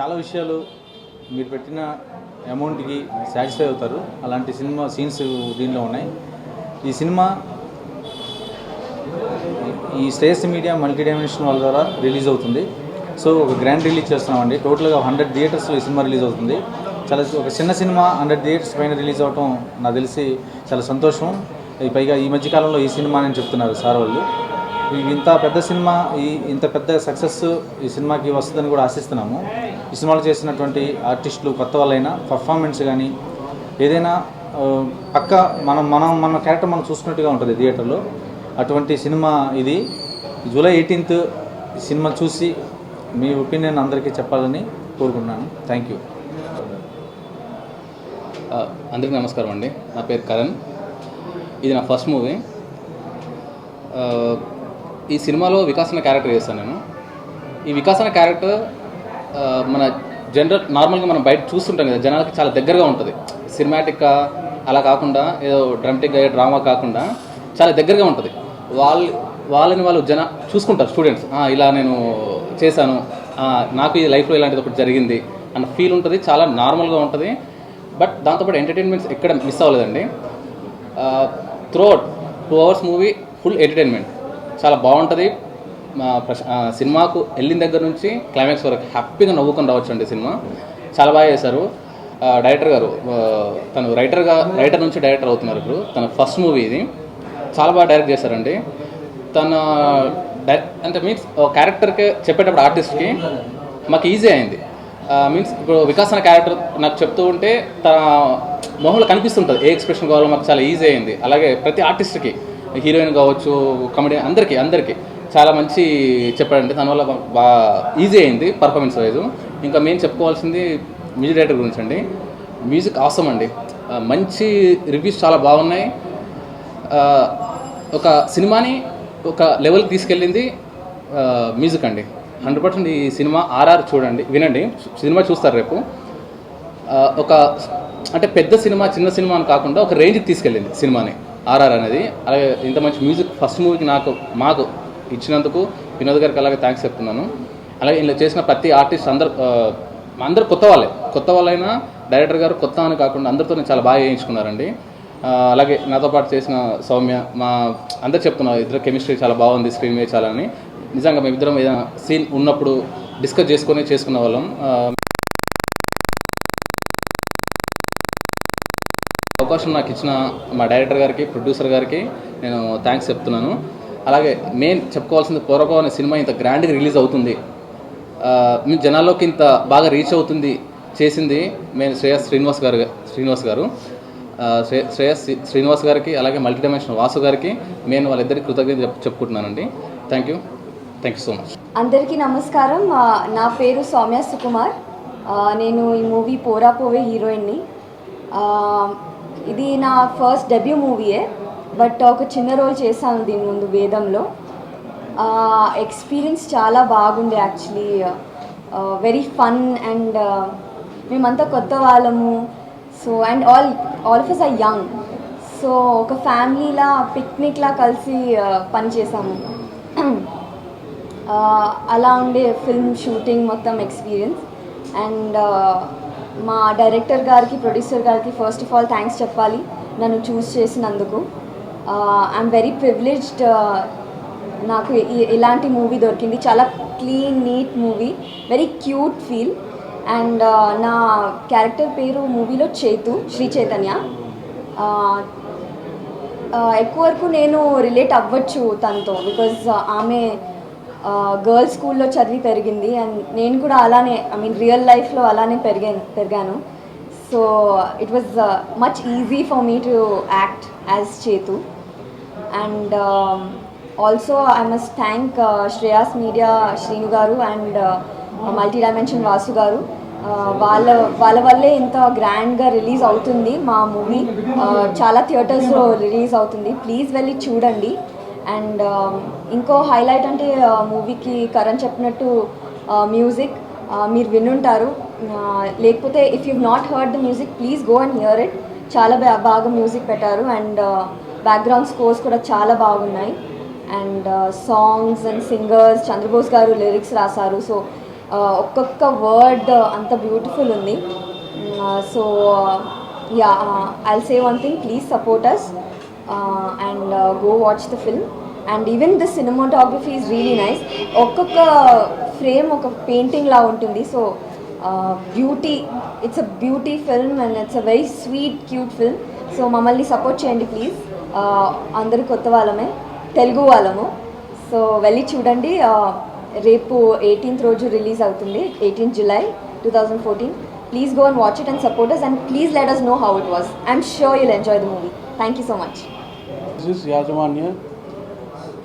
చాలా విషయాలు మీరు పెట్టిన అమౌంట్కి సాటిస్ఫై అవుతారు. అలాంటి సినిమా సీన్స్ దీనిలో ఉన్నాయి. ఈ సినిమా ఈ శ్రేయస్ మీడియా మల్టీ డైమెన్షన్ వాళ్ళ ద్వారా రిలీజ్ అవుతుంది. సో ఒక గ్రాండ్ రిలీజ్ చేస్తున్నామండి. టోటల్గా హండ్రెడ్ థియేటర్స్లో ఈ సినిమా రిలీజ్ అవుతుంది. చాలా ఒక చిన్న సినిమా హండ్రెడ్ థియేటర్స్ పైన రిలీజ్ అవటం నాకు తెలిసి చాలా సంతోషం. పైగా ఈ మధ్యకాలంలో ఈ సినిమా అని చెప్తున్నారు సార్ వాళ్ళు. ఇంత పెద్ద సినిమా ఈ ఇంత పెద్ద సక్సెస్ ఈ సినిమాకి వస్తుందని కూడా ఆశిస్తున్నాము. ఈ సినిమాలో చేసినటువంటి ఆర్టిస్టులు కొత్త వాళ్ళైనా పర్ఫార్మెన్స్ కానీ ఏదైనా పక్క మనం మనం మన క్యారెక్టర్ మనం చూసుకున్నట్టుగా ఉంటుంది థియేటర్లో అటువంటి సినిమా ఇది. జూలై ఎయిటీన్త్ సినిమా చూసి మీ ఒపీనియన్ అందరికీ చెప్పాలని కోరుకుంటున్నాను. థ్యాంక్ యూ అందరికీ నమస్కారం అండి. నా పేరు కరణ్. ఇది నా ఫస్ట్ మూవీ ఈ సినిమాలో వికాసన క్యారెక్టర్ చేస్తాను నేను. ఈ వికాసన క్యారెక్టర్ మన జనరల్ నార్మల్గా మనం బయట చూస్తుంటాం కదా జనాలకి చాలా దగ్గరగా ఉంటుంది. సినిమాటిక్గా అలా కాకుండా ఏదో డ్రమటిక్గా డ్రామా కాకుండా చాలా దగ్గరగా ఉంటుంది. వాళ్ళు వాళ్ళని వాళ్ళు జన చూసుకుంటారు స్టూడెంట్స్. ఇలా నేను చేశాను. నాకు ఈ లైఫ్లో ఇలాంటిది ఒకటి జరిగింది అన్న ఫీల్ ఉంటుంది. చాలా నార్మల్గా ఉంటుంది. బట్ దాంతోపాటు ఎంటర్టైన్మెంట్స్ ఎక్కడ మిస్ అవ్వలేదండి. Throughout two hours movie full entertainment. చాలా బాగుంటుంది. మా సినిమాకు వెళ్ళిన దగ్గర నుంచి క్లైమాక్స్ వరకు హ్యాపీగా నవ్వుకొని రావచ్చు అండి సినిమా. చాలా బాగా చేశారు. డైరెక్టర్ గారు తను రైటర్గా రైటర్ నుంచి డైరెక్టర్ అవుతున్నారు ఇప్పుడు. తన ఫస్ట్ మూవీ ఇది. చాలా బాగా డైరెక్ట్ చేశారండి. తన అంటే మీన్స్ క్యారెక్టర్కి చెప్పేటప్పుడు ఆర్టిస్ట్కి మాకు ఈజీ అయింది. మీన్స్ ఇప్పుడు వికాస్ అనే క్యారెక్టర్ నాకు చెప్తూ ఉంటే తన మొహంలో కనిపిస్తుంటుంది. ఏ ఎక్స్ప్రెషన్ కావాలో మాకు చాలా ఈజీ అయింది. అలాగే ప్రతి ఆర్టిస్ట్కి హీరోయిన్ కావచ్చు కామెడీ అందరికీ అందరికీ. చాలా మంచి చెప్పాడండి దానివల్ల బాగా ఈజీ అయింది పర్ఫార్మెన్స్ వైజ్ ఇంకా మేము చెప్పుకోవాల్సింది మ్యూజిక్ డైరెక్టర్ గురించి అండి. మ్యూజిక్ అవసరం అండి. మంచి రివ్యూస్ చాలా బాగున్నాయి. ఒక సినిమాని ఒక లెవెల్కి తీసుకెళ్ళింది మ్యూజిక్ అండి. హండ్రెడ్ పర్సెంట్ ఈ సినిమా ఆర్ఆర్ చూడండి వినండి. సినిమా చూస్తారు రేపు. ఒక అంటే పెద్ద సినిమా చిన్న సినిమా అని కాకుండా ఒక రేంజ్కి తీసుకెళ్ళింది సినిమాని. ఆర్ఆర్ అనేది. అలాగే ఇంత మంచి మ్యూజిక్ ఫస్ట్ మూవీకి నాకు మాకు ఇచ్చినందుకు వినోద్ గారికి అలాగే థ్యాంక్స్ చెప్తున్నాను. అలాగే ఇలా చేసిన ప్రతి ఆర్టిస్ట్ అందరు అందరు కొత్త వాళ్ళే. కొత్త వాళ్ళైనా డైరెక్టర్ గారు కొత్త అని కాకుండా అందరితో చాలా బాగా చేయించుకున్నారండి. అలాగే నాతో పాటు చేసిన సౌమ్య మా అందరు చెప్తున్నారు ఇద్దరు కెమిస్ట్రీ చాలా బాగుంది స్క్రీన్ మీద చాలా అని నిజంగా మేమిద్దరం ఏదైనా సీన్ ఉన్నప్పుడు డిస్కస్ చేసుకొని చేసుకున్న వాళ్ళం. అవకాశం నాకు ఇచ్చిన మా డైరెక్టర్ గారికి ప్రొడ్యూసర్ గారికి నేను థ్యాంక్స్ చెప్తున్నాను. అలాగే మెయిన్ చెప్పుకోవాల్సింది పూర్వకం అనే సినిమా ఇంత గ్రాండ్గా రిలీజ్ అవుతుంది. మీ జనాల్లోకి ఇంత బాగా రీచ్ అవుతుంది చేసింది మేము శ్రేయస్ శ్రీనివాస్ గారు శ్రీనివాస్ గారు. శ్రే శ్రేయస్ శ్రీనివాస్ గారికి అలాగే మల్టీ డైమెన్షన్ వాసు గారికి నేను వాళ్ళిద్దరికి కృతజ్ఞత చెప్ చెప్పుకుంటున్నానండి. Thank you thank you so much అందరికీ నమస్కారం. నా పేరు సౌమ్య సుకుమార్. నేను ఈ మూవీ పోరా పోవే హీరోయిన్ని. ఇది నా ఫస్ట్ డెబ్యూ మూవీయే బట్ ఒక చిన్న రోల్ చేశాను దీని ముందు వేదంలో. ఎక్స్పీరియన్స్ చాలా బాగుంది యాక్చువల్లీ వెరీ ఫన్ అండ్ మేమంతా కొత్త వాళ్ళము. So and all all of us are young so ఒక ఫ్యామిలీలా పిక్నిక్లా కలిసి పని చేసాము అలా ఉండే ఫిల్మ్ షూటింగ్ మొత్తం ఎక్స్పీరియన్స్ అండ్ మా డైరెక్టర్ గారికి ప్రొడ్యూసర్ గారికి ఫస్ట్ ఆఫ్ ఆల్ థ్యాంక్స్ చెప్పాలి నన్ను చూస్ చేసినందుకు. ఐఎమ్ వెరీ ప్రివిలేజ్డ్ నాకు ఇలాంటి మూవీ దొరికింది. చాలా clean neat movie very cute feel and నా క్యారెక్టర్ పేరు మూవీలో చేతు శ్రీ చైతన్య. ఎక్కువ వరకు నేను రిలేట్ అవ్వచ్చు తనతో బికాజ్ ఆమె గర్ల్స్ స్కూల్లో చదివి పెరిగింది అండ్ నేను కూడా అలానే ఐ మీన్ రియల్ లైఫ్లో అలానే పెరిగాను పెరిగాను. So it was much easy for me to act as Chethu and also I must thank Shreyas Media Srinu garu and multi dimension Vasu గారు వాళ్ళ వాళ్ళ వల్లే ఇంత గ్రాండ్గా రిలీజ్ అవుతుంది మా మూవీ uh, చాలా థియేటర్స్లో రిలీజ్ అవుతుంది. ప్లీజ్ వెళ్ళి చూడండి. అండ్ um, ఇంకో హైలైట్ అంటే మూవీకి కరణ్ చెప్పినట్టు మ్యూజిక్ మీరు వినుంటారు. లేకపోతే if you not heard the music please go and hear it చాలా బా- బాగా మ్యూజిక్ పెట్టారు. అండ్ బ్యాక్గ్రౌండ్ స్కోర్స్ కూడా చాలా బాగున్నాయి. And songs and singers Chandrabose garu lyrics రాశారు. సో ఒక్కొక్క వర్డ్ అంత బ్యూటిఫుల్ ఉంది. So yeah I'll say one thing please support us and go watch the film and even the cinematography is really nice ఒక్కొక్క frame ఒక painting లా ఉంటుంది. So beauty it's a beauty film and it's a very sweet cute film so మమ్మల్ని support చేయండి please అందరూ కొత్త వాళ్ళమే తెలుగు వాళ్ళము. సో వెళ్ళి చూడండి. రేపు ఎయిటీన్త్ రోజు రిలీజ్ అవుతుంది. Eighteenth July two thousand fourteen please go and watch it and support us and please let us know how it was I'm sure you'll enjoy the movie thank you so much this యాజమాన్య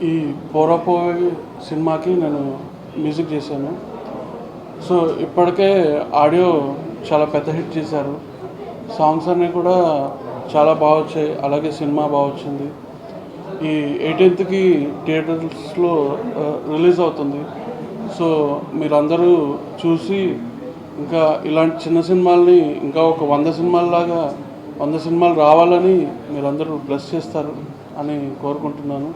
ఈ పోరాపోయి సినిమాకి నేను music చేశాను. So ఇప్పటికే audio చాలా పెద్ద hit చేశారు. Songs అన్నీ కూడా చాలా బాగా వచ్చాయి. అలాగే సినిమా బాగా వచ్చింది. ఈ ఎయిటీన్త్కి థియేటర్స్లో రిలీజ్ అవుతుంది. సో మీరందరూ చూసి ఇంకా ఇలాంటి చిన్న సినిమాల్ని ఇంకా ఒక వంద సినిమాల్లాగా వంద సినిమాలు రావాలని మీరందరూ బ్లెస్ చేస్తారు అని కోరుకుంటున్నాను.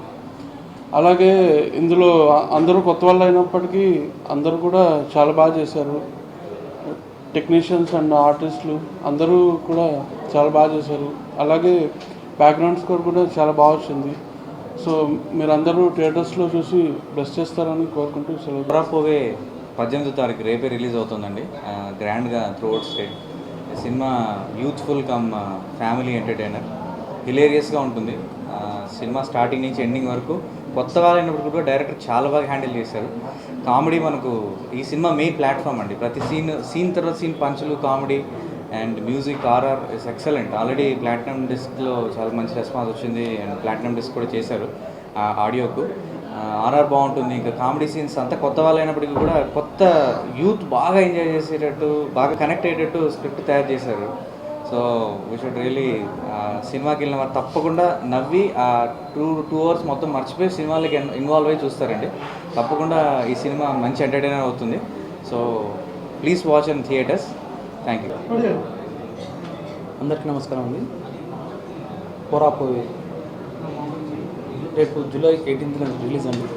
అలాగే ఇందులో అందరూ కొత్త వాళ్ళు అయినప్పటికీ అందరూ కూడా చాలా బాగా చేశారు. టెక్నీషియన్స్ అండ్ ఆర్టిస్టులు అందరూ కూడా చాలా బాగా చేశారు. అలాగే బ్యాక్గ్రౌండ్ స్కోర్ కూడా చాలా బాగా వచ్చింది. సో మీరందరూ థియేటర్స్లో చూసి బ్లెస్ చేస్తారని కోరుకుంటూ సెలవు. పోవే పద్దెనిమిదో తారీఖు రేపే రిలీజ్ అవుతుందండి. గ్రాండ్గా throughout state. Cinema youthful come family entertainer. హిలేరియస్గా ఉంటుంది. సినిమా స్టార్టింగ్ నుంచి ఎండింగ్ వరకు కొత్త వాళ్ళైనప్పుడు కూడా డైరెక్టర్ చాలా బాగా హ్యాండిల్ చేశారు. కామెడీ మనకు ఈ సినిమా మెయిన్ ప్లాట్ఫామ్ అండి. ప్రతి సీన్ సీన్ తర్వాత సీన్ పంచులు comedy and music RR is excellent. Already platinum డిస్క్లో చాలా మంచి రెస్పాన్స్ వచ్చింది అండ్ ప్లాటినం డిస్క్ కూడా చేశారు ఆ ఆడియోకు. ఆర్ఆర్ బాగుంటుంది. ఇంకా కామెడీ సీన్స్ అంతా కొత్త వాళ్ళు అయినప్పటికీ కూడా కొత్త యూత్ బాగా ఎంజాయ్ చేసేటట్టు బాగా కనెక్ట్ అయ్యేటట్టు స్క్రిప్ట్ తయారు చేశారు. సో వీ షుడ్ రియలీ సినిమాకి వెళ్ళిన వారు తప్పకుండా నవ్వి ఆ టూ టూ అవర్స్ మొత్తం మర్చిపోయి సినిమాలకి ఇన్వాల్వ్ అయ్యి చూస్తారండి. తప్పకుండా ఈ సినిమా మంచి ఎంటర్టైనర్ అవుతుంది. So please watch in theatres thank you అందరికీ నమస్కారం అండి. పోరాపోయే రేపు జూలై ఎయిటీన్త్ రిలీజ్ అండి.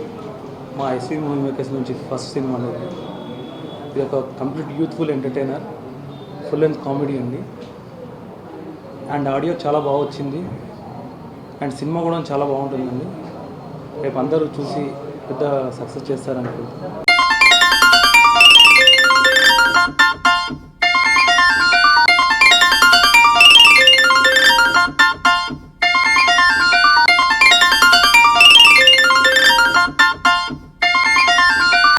మా ఎస్వీ మూవీ మేకర్స్ నుంచి ఫస్ట్ సినిమా అనేది. ఇది ఒక complete youthful entertainer full length comedy అండి. అండ్ ఆడియో చాలా బాగా వచ్చింది. అండ్ సినిమా కూడా చాలా బాగుంటుందండి. రేపు అందరూ చూసి పెద్ద సక్సెస్ చేస్తారనుకుంటున్నాను.